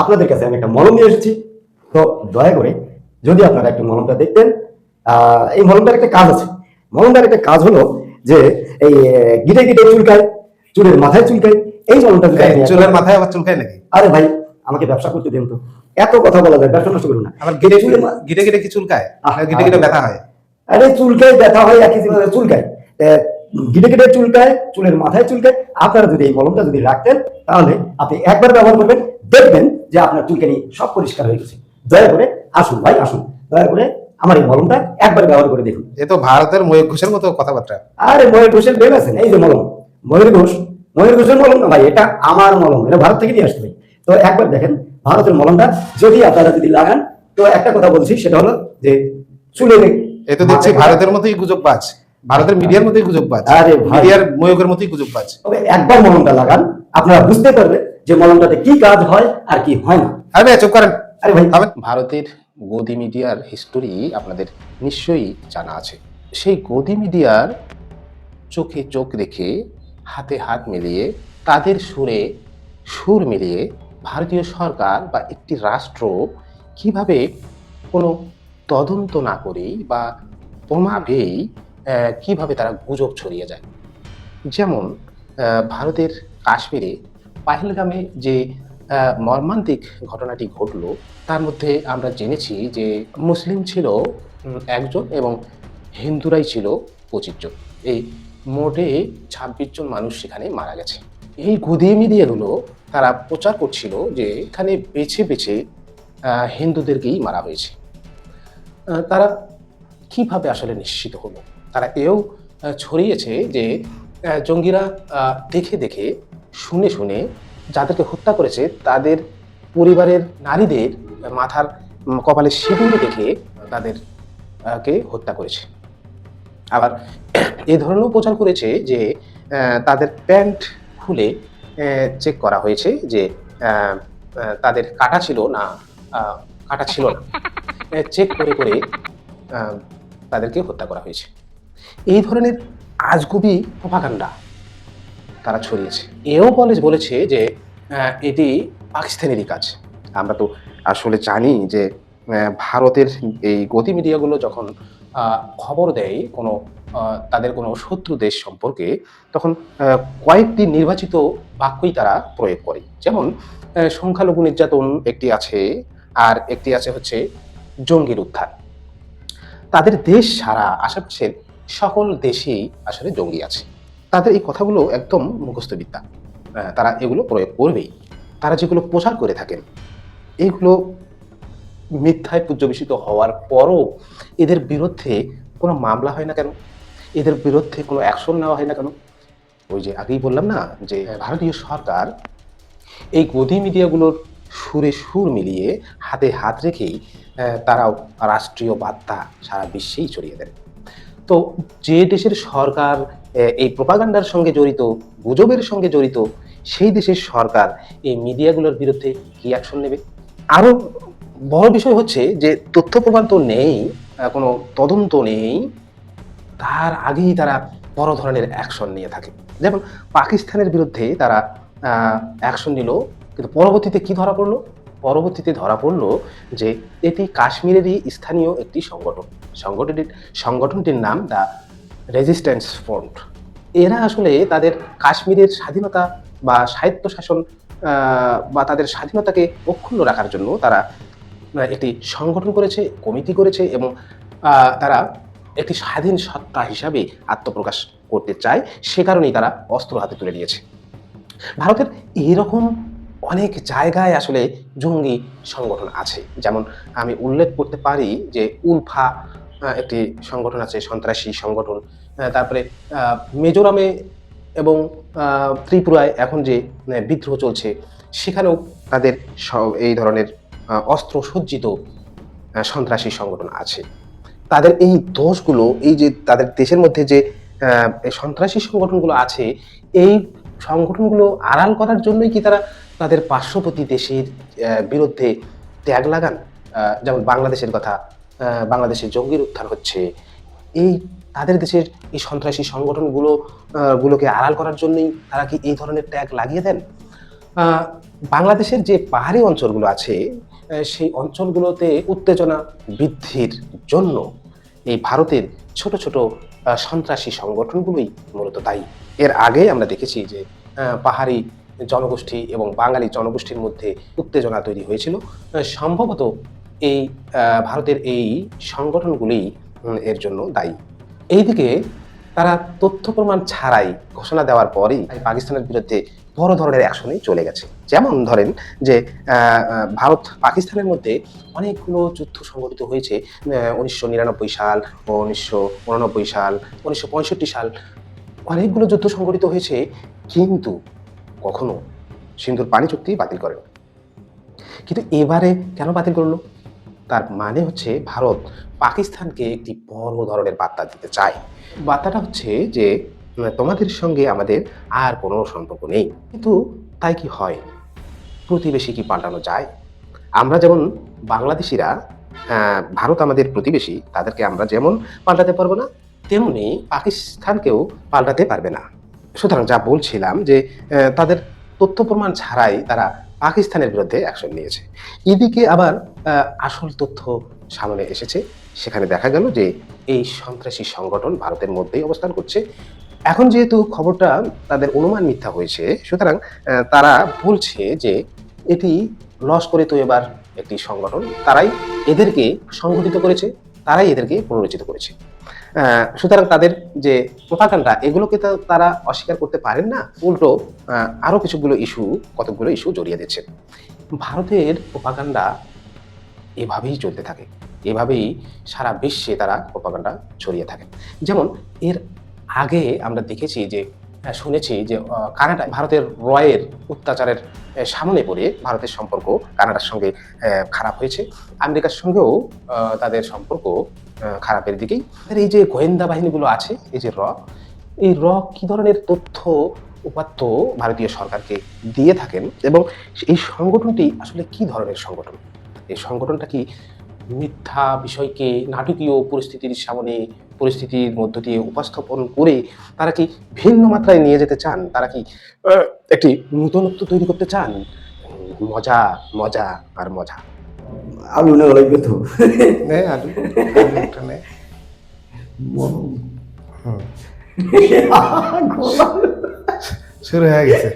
আপনাদের কাছে আমি একটা মলম নিয়ে এসেছি। তো দয়া করে যদি আপনারা একটু মলমটা দেখতেন এই মলমটার একটা কাজ আছে। মলমটার একটা কাজ হলো যে এই গিটে গিটে চুলকায় চুলের মাথায় চুলকায় এই মলমটা চুলের মাথায় আবার চুলকায় নাকি? আরে ভাই আমাকে ব্যবসা করতে দিন তো। এত কথা বলা যায় ব্যবসা নষ্ট করুন না। আবার গিটে গিটে গিটে কি চুলকায়? গিটে গিটে ব্যথা হয়? আরে চুলকায় ব্যথা হয় একই চুলকায়। গিটে গিটে চুলকায় চুলের মাথায় চুলকায়। আপনারা যদি এই মলমটা যদি রাখতেন তাহলে আপনি একবার ব্যবহার করবেন দেখবেন যে আপনার চুলকানি সব পরিষ্কার হয়ে গেছে। দয়া করে আসুন ভাই আসুন। দয়া করে আমার এই মলমটা একবার ব্যবহার করে দেখুন। এ তো ভারতের ময়ূর ঘোষের মতো কথাবার্তা। আরে ময়ূর ঘোষের ভেবে আছেন এই যে মলম। ময়ূর ঘোষ ময়ূর ঘোষের মলম না ভাই এটা আমার মলম এটা ভারত থেকে নিয়ে আসতে ভাই তো একবার দেখেন ভারতের মলমটা যদি আপনারা যদি লাগান তো একটা কথা বলছি সেটা হলো যে চুলে এ তো দেখছি ভারতের মতোই গুজববাজ ভারতের মিডিয়ার মতোই গুজববাজ আরে ভাই। মিডিয়ার ময়ূরের মতোই গুজববাজ তবে একবার মলমটা লাগান আপনারা বুঝতে পারবেন যে মলমটাতে কি কাজ হয় আর কি হয় না। আরে ভাই, চুপ করেন। আরে ভাই। ভারতের গদি মিডিয়ার হিস্টোরি আপনাদের নিশ্চয়ই জানা আছে। সেই গদি মিডিয়ার চোখে চোখ রেখে হাতে হাত মিলিয়ে তাদের সুরে সুর মিলিয়ে ভারতীয় সরকার বা একটি রাষ্ট্র কীভাবে কোনো তদন্ত না করেই বা প্রমাভেই আহ, কীভাবে তারা গুজব ছড়িয়ে যায়? যেমন ভারতের কাশ্মীরে পাহেলগামে যে মর্মান্তিক ঘটনাটি ঘটলো, তার মধ্যে আমরা জেনেছি যে মুসলিম ছিল একজন এবং হিন্দুরাই ছিল পঁচিশ জন। এই মোটে ছাব্বিশ জন মানুষ সেখানে মারা গেছে। এই গদি মিডিয়াগুলো তারা প্রচার করছিল যে এখানে বেছে বেছে হিন্দুদেরকেই মারা হয়েছে। তারা কীভাবে আসলে নিশ্চিত হলো? তারা এও ছড়িয়েছে যে জঙ্গিরা দেখে দেখে শুনে শুনে যাদেরকে হত্যা করেছে তাদের পরিবারের নারীদের মাথার কপালে সিঁদুর দেখে তাদের আহ, কে হত্যা করেছে। আবার এ ধরনেরও প্রচার করেছে যে তাদের প্যান্ট খুলে চেক করা হয়েছে যে তাদের কাটা ছিল না কাটা ছিল না। চেক করে করে তাদেরকে হত্যা করা হয়েছে। এই ধরনের আজগুবি প্রভাকাণ্ডা তারা ছড়িয়েছে। এও বলে বলেছে যে এটি পাকিস্তানেরই কাজ। আমরা তো আসলে জানি যে ভারতের এই গতি মিডিয়াগুলো যখন খবর দেয় কোনো তাদের কোনো শত্রু দেশ সম্পর্কে, তখন কয়েকটি নির্বাচিত বাক্যই তারা প্রয়োগ করে। যেমন সংখ্যালঘু নির্যাতন একটি আছে, আর একটি আছে হচ্ছে জঙ্গির উত্থান তাদের দেশ সারা আশেপাশের সকল দেশেই আসলে জঙ্গি আছে। তাদের এই কথাগুলো একদম মুখস্থবিদ্যা তারা এগুলো প্রয়োগ করবেই। তারা যেগুলো প্রচার করে থাকেন এইগুলো মিথ্যায় পর্যবেসিত হওয়ার পরও এদের বিরুদ্ধে কোনো মামলা হয় না কেন? এদের বিরুদ্ধে কোনো অ্যাকশন নেওয়া হয় না কেন? ওই যে আগেই বললাম না যে ভারতীয় সরকার এই গদি মিডিয়াগুলোর সুরে সুর মিলিয়ে হাতে হাত রেখেই তারাও রাষ্ট্রীয় বার্তা সারা বিশ্বেই ছড়িয়ে দেন। তো যে দেশের সরকার এই প্রপাগান্ডার সঙ্গে জড়িত, গুজবের সঙ্গে জড়িত, সেই দেশের সরকার এই মিডিয়াগুলোর বিরুদ্ধে কি অ্যাকশন নেবে? আরও বড় বিষয় হচ্ছে যে তথ্য প্রমাণ তো নেই কোনো তদন্ত নেই, তার আগেই তারা বড় ধরনের অ্যাকশন নিয়ে থাকে। যেমন পাকিস্তানের বিরুদ্ধে তারা অ্যাকশন নিল, কিন্তু পরবর্তীতে কি ধরা পড়ল? পরবর্তীতে ধরা পড়ল যে এটি কাশ্মীরেরই স্থানীয় একটি সংগঠন। সংগঠনটির সংগঠনটির নাম দ্য রেজিস্ট্যান্স ফ্রন্ট এরা আসলে তাদের কাশ্মীরের স্বাধীনতা বা স্বায়ত্ত শাসন বা তাদের স্বাধীনতাকে অক্ষুণ্ণ রাখার জন্য তারা একটি সংগঠন করেছে, কমিটি করেছে এবং তারা একটি স্বাধীন সত্তা হিসাবে আত্মপ্রকাশ করতে চায়। সে কারণেই তারা অস্ত্র হাতে তুলে নিয়েছে। ভারতের এইরকম অনেক জায়গায় আসলে জঙ্গি সংগঠন আছে। যেমন আমি উল্লেখ করতে পারি যে উলফা একটি সংগঠন আছে, সন্ত্রাসী সংগঠন। তারপরে মিজোরামে এবং ত্রিপুরায় এখন যে বিদ্রোহ চলছে, সেখানেও তাদের এই ধরনের অস্ত্র সজ্জিত সন্ত্রাসী সংগঠন আছে। তাদের এই দোষগুলো, এই যে তাদের দেশের মধ্যে যে সন্ত্রাসী সংগঠনগুলো আছে, এই সংগঠনগুলো আড়াল করার জন্যই কি তারা তাদের পার্শ্ববর্তী দেশের বিরুদ্ধে ত্যাগ লাগান? যেমন বাংলাদেশের কথা বাংলাদেশে জঙ্গির উত্থান হচ্ছে। এই তাদের দেশের এই সন্ত্রাসী সংগঠনগুলো গুলোকে আড়াল করার জন্যই তারা কি এই ধরনের ট্যাগ লাগিয়ে দেন? বাংলাদেশের যে পাহাড়ি অঞ্চলগুলো আছে সেই অঞ্চলগুলোতে উত্তেজনা বৃদ্ধির জন্য এই ভারতের ছোট ছোট সন্ত্রাসী সংগঠনগুলোই মূলত দায়ী। এর আগে আমরা দেখেছি যে পাহাড়ি জনগোষ্ঠী এবং বাঙালি জনগোষ্ঠীর মধ্যে উত্তেজনা তৈরি হয়েছিল। সম্ভবত এই ভারতের এই সংগঠনগুলি এর জন্য দায়ী। এইদিকে তারা তথ্য প্রমাণ ছাড়াই ঘোষণা দেওয়ার পরেই পাকিস্তানের বিরুদ্ধে বড় ধরনের অ্যাকশনে চলে গেছে। যেমন ধরেন যে ভারত পাকিস্তানের মধ্যে অনেকগুলো যুদ্ধ সংঘটিত হয়েছে উনিশশো নিরানব্বই সাল ও উনিশশো উননব্বই সাল, উনিশশো পঁয়ষট্টি সাল। অনেকগুলো যুদ্ধ সংঘটিত হয়েছে, কিন্তু কখনো সিন্ধুর পানি চুক্তি বাতিল করেন। কিন্তু এবারে কেন বাতিল করল? তার মানে হচ্ছে ভারত পাকিস্তানকে একটি বড় ধরনের বার্তা দিতে চায়। বার্তাটা হচ্ছে যে তোমাদের সঙ্গে আমাদের আর কোনো সম্পর্ক নেই। কিন্তু তাই কি হয়? প্রতিবেশী কি পাল্টানো যায়? আমরা যেমন বাংলাদেশিরা ভারত আমাদের প্রতিবেশী, তাদেরকে আমরা যেমন পাল্টাতে পারব না, তেমনি পাকিস্তানকেও পাল্টাতে পারবে না। সুতরাং যা বলছিলাম যে তাদের তথ্য প্রমাণ ছাড়াই তারা পাকিস্তানের বিরুদ্ধে অ্যাকশন নিয়েছে। এদিকে আবার আসল তথ্য সামনে এসেছে। সেখানে দেখা গেল যে, এই সন্ত্রাসী সংগঠন ভারতের মধ্যেই অবস্থান করছে। এখন যেহেতু খবরটা তাদের অনুমান মিথ্যা হয়েছে, সুতরাং তারা বলছে যে এটি লস করে তো এবার একটি সংগঠন, তারাই এদেরকে সংগঠিত করেছে, তারাই এদেরকে পুনরুচিত করেছে। সুতরাং তাদের যে প্রোপাগান্ডা এগুলোকে তো তারা অস্বীকার করতে পারেন না, উল্টো আরও কিছুগুলো ইস্যু কতগুলো ইস্যু জড়িয়ে দিচ্ছে। ভারতের প্রোপাগান্ডা এভাবেই চলতে থাকে, এভাবেই সারা বিশ্বে তারা প্রোপাগান্ডা ছড়িয়ে থাকে। যেমন, এর আগে আমরা দেখেছি যে শুনেছি যে কানাডা, ভারতের রয়ের অত্যাচারের সামনে পড়ে ভারতের সম্পর্ক কানাডার সঙ্গে খারাপ হয়েছে। আমেরিকার সঙ্গেও তাদের সম্পর্ক খারাপের দিকেই। এই যে গোয়েন্দা বাহিনীগুলো আছে, এই যে র, এই র কি ধরনের তথ্য উপাত্ত ভারতীয় সরকারকে দিয়ে থাকেন এবং এই সংগঠনটি আসলে কি ধরনের সংগঠন? এই সংগঠনটা কি মিথ্যা বিষয়কে নাটকীয় পরিস্থিতির সামনে পরিস্থিতির মধ্য দিয়ে উপস্থাপন করে তারা কি ভিন্ন মাত্রায় নিয়ে যেতে চান? তারা কি একটি নূতনত্ব তৈরি করতে চান? মজা মজা আর মজা। আলু লাগবে তো আলু। আলু একটা নে। শুরু হয়ে গেছে।